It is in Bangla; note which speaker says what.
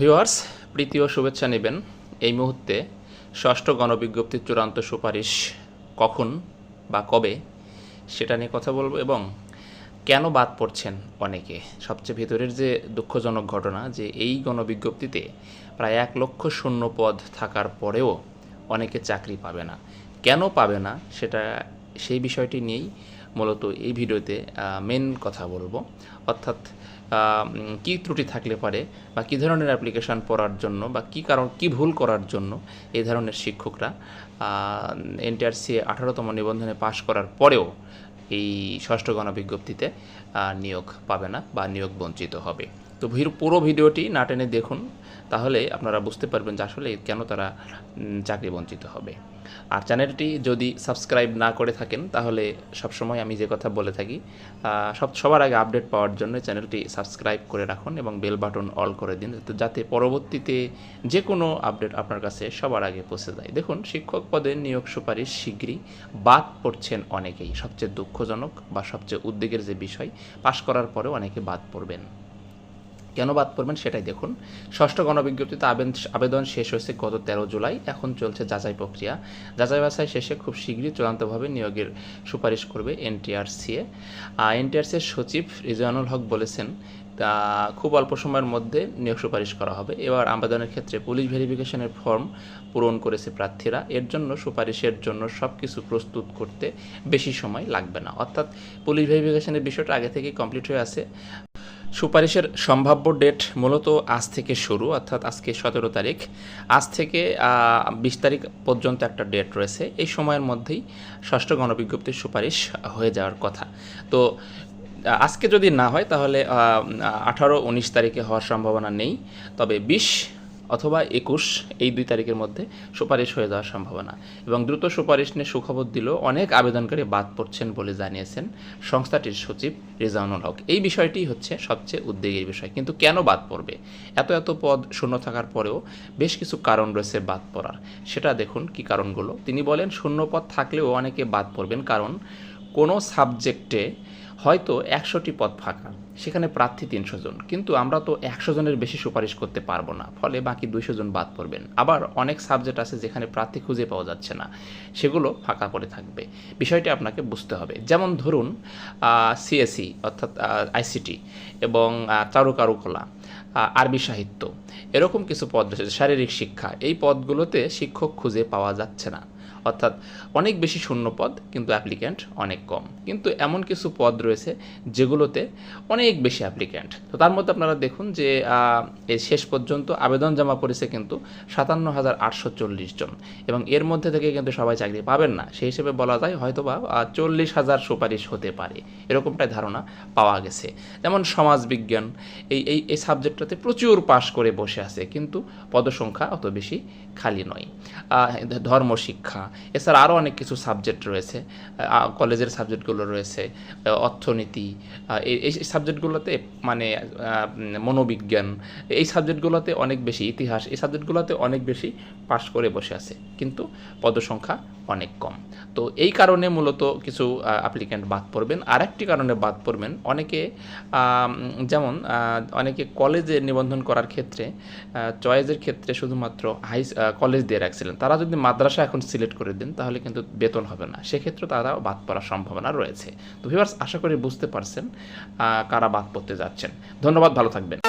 Speaker 1: ভিউয়ার্স, প্রীতি ও শুভেচ্ছা নেবেন। এই মুহূর্তে ষষ্ঠ গণবিজ্ঞপ্তির চূড়ান্ত সুপারিশ কখন বা কবে সেটা নিয়ে কথা বলব এবং কেন বাদ পড়ছেন অনেকে? সবচেয়ে ভেতরের যে দুঃখজনক ঘটনা, যে এই গণবিজ্ঞপ্তিতে প্রায় এক লক্ষ শূন্য পদ থাকার পরেও অনেকে চাকরি পাবে না। কেন পাবে না সেটা, সেই বিষয়টি নিয়েই মূলত এই ভিডিওতে মেন কথা বলব। অর্থাৎ কি ত্রুটি থাকলে পারে বা কী ধরনের অ্যাপ্লিকেশান পড়ার জন্য বা কি কারণ, কি ভুল করার জন্য এই ধরনের শিক্ষকরা এনটিআরসি আঠারোতম নিবন্ধনে পাশ করার পরেও এই ষষ্ঠ গণবিজ্ঞপ্তিতে নিয়োগ পাবে না বা নিয়োগ বঞ্চিত হবে। তো পুরো ভিডিওটি না টেনে দেখুন, তাহলে আপনারা বুঝতে পারবেন যে আসলে কেন তারা চাকরি বঞ্চিত হবে। আর চ্যানেলটি যদি সাবস্ক্রাইব না করে থাকেন, তাহলে সবসময় আমি যে কথা বলে থাকি সব, সবার আগে আপডেট পাওয়ার জন্য চ্যানেলটি সাবস্ক্রাইব করে রাখুন এবং বেল বাটন অল করে দিন যাতে- যাতে পরবর্তীতে যে কোনো আপডেট আপনার কাছে সবার আগে পৌঁছে যায়। দেখুন, শিক্ষক পদে নিয়োগ সুপারিশ শীঘ্রই বাদ পড়ছেন অনেকেই। সবচেয়ে দুঃখজনক বা সবচেয়ে উদ্বেগের যে বিষয়, পাশ করার পরেও অনেকে বাদ পড়বেন। কেন বাদ পড়বেন সেটাই দেখুন। ষষ্ঠ গণবিজ্ঞপ্তিতে আবেদন শেষ হয়েছে গত তেরো জুলাই। এখন চলছে যাচাই প্রক্রিয়া। যাচাই বাছাই শেষে খুব শীঘ্রই চূড়ান্তভাবে নিয়োগের সুপারিশ করবে এনটিআরসিএ এনটিআরসিএর সচিব রিজওয়ানুল হক বলেছেন তা খুব অল্প সময়ের মধ্যে নিয়োগ সুপারিশ করা হবে। এবার আবেদনের ক্ষেত্রে পুলিশ ভেরিফিকেশনের ফর্ম পূরণ করেছে প্রার্থীরা। এর জন্য সুপারিশের জন্য সব কিছু প্রস্তুত করতে বেশি সময় লাগবে না। অর্থাৎ পুলিশ ভেরিফিকেশনের বিষয়টা আগে থেকেই কমপ্লিট হয়ে আছে। সুপারিশের সম্ভাব্য ডেট মূলত আজ থেকে শুরু, অর্থাৎ আজকে সতেরো তারিখ। আজ থেকে বিশ তারিখ পর্যন্ত একটা ডেট রয়েছে। এই সময়ের মধ্যেই ষষ্ঠ গণবিজ্ঞপ্তির সুপারিশ হয়ে যাওয়ার কথা। তো আজকে যদি না হয়, তাহলে আঠারো, উনিশ তারিখে হওয়ার সম্ভাবনা নেই। তবে বিশ অথবা একুশ এই দুই তারিখের মধ্যে সুপারিশ হয়ে যাওয়ার সম্ভাবনা। এবং দ্রুত সুপারিশ নিয়ে সুখবর দিলেও অনেক আবেদনকারী বাদ পড়ছেন বলে জানিয়েছেন সংস্থাটির সচিব রেজাউনুল হক। এই বিষয়টি হচ্ছে সবচেয়ে উদ্বেগের বিষয়। কিন্তু কেন বাদ পড়বে? এত এত পদ শূন্য থাকার পরেও বেশ কিছু কারণ রয়েছে বাদ পড়ার। সেটা দেখুন কি কারণগুলো। তিনি বলেন, শূন্য পদ থাকলেও অনেকে বাদ পড়বেন। কারণ কোনো সাবজেক্টে হয়তো একশোটি পদ ফাঁকা, সেখানে প্রার্থী তিনশো জন। কিন্তু আমরা তো একশো জনের বেশি সুপারিশ করতে পারব না, ফলে বাকি দুইশো জন বাদ পড়বেন। আবার অনেক সাবজেক্ট আছে যেখানে প্রার্থী খুঁজে পাওয়া যাচ্ছে না, সেগুলো ফাঁকা পড়ে থাকবে। বিষয়টি আপনাকে বুঝতে হবে। যেমন ধরুন সিএসি অর্থাৎ আইসিটি এবং চারুকারুকলা আরবি সাহিত্য, এরকম কিছু পদ রয়েছে, শারীরিক শিক্ষা। এই পদগুলোতে শিক্ষক খুঁজে পাওয়া যাচ্ছে না। অর্থাৎ অনেক বেশি শূন্য পদ, কিন্তু অ্যাপ্লিক্যান্ট অনেক কম। কিন্তু এমন কিছু পদ রয়েছে যেগুলোতে অনেক বেশি অ্যাপ্লিক্যান্ট তো তার মধ্যে আপনারা দেখুন যে শেষ পর্যন্ত আবেদন জমা পড়েছে কিন্তু সাতান্ন হাজার আটশো চল্লিশ জন। এবং এর মধ্যে থেকে কিন্তু সবাই চাকরি পাবেন না। সেই হিসেবে বলা যায় হয়তোবা চল্লিশ হাজার সুপারিশ হতে পারে। এরকমটাই ধারণা পাওয়া গেছে। যেমন সমাজবিজ্ঞান এই এই এই সাবজেক্টটাতে প্রচুর পাশ করে বসে আছে, কিন্তু পদসংখ্যা অত বেশি খালি নয়। ধর্মশিক্ষা এছাড়া আরও অনেক কিছু সাবজেক্ট রয়েছে কলেজের সাবজেক্টগুলো রয়েছে অর্থনীতি এই সাবজেক্টগুলোতে মানে মনোবিজ্ঞান, এই সাবজেক্টগুলোতে অনেক বেশি ইতিহাস, এই সাবজেক্টগুলোতে অনেক বেশি পাশ করে বসে আছে। কিন্তু পদসংখ্যা অনেক কম। তো এই কারণে মূলত কিছু অ্যাপ্লিক্যান্ট বাদ পড়বেন। আর একটি কারণে বাদ পড়বেন, অনেকে যেমন অনেকে কলেজে নিবন্ধন করার ক্ষেত্রে চয়েসের ক্ষেত্রে শুধুমাত্র হাই কলেজ দিয়ে রাখছিলেন। তারা যদি মাদ্রাসা এখন সিলেক্ট করে দেন, তাহলে কিন্তু বেতন হবে না। সেক্ষেত্রে তারা বাদ পড়ার সম্ভাবনা রয়েছে। তো ভিউয়ার্স আশা করি বুঝতে পারছেন কারা বাদ পড়তে যাচ্ছেন। ধন্যবাদ, ভালো থাকবেন।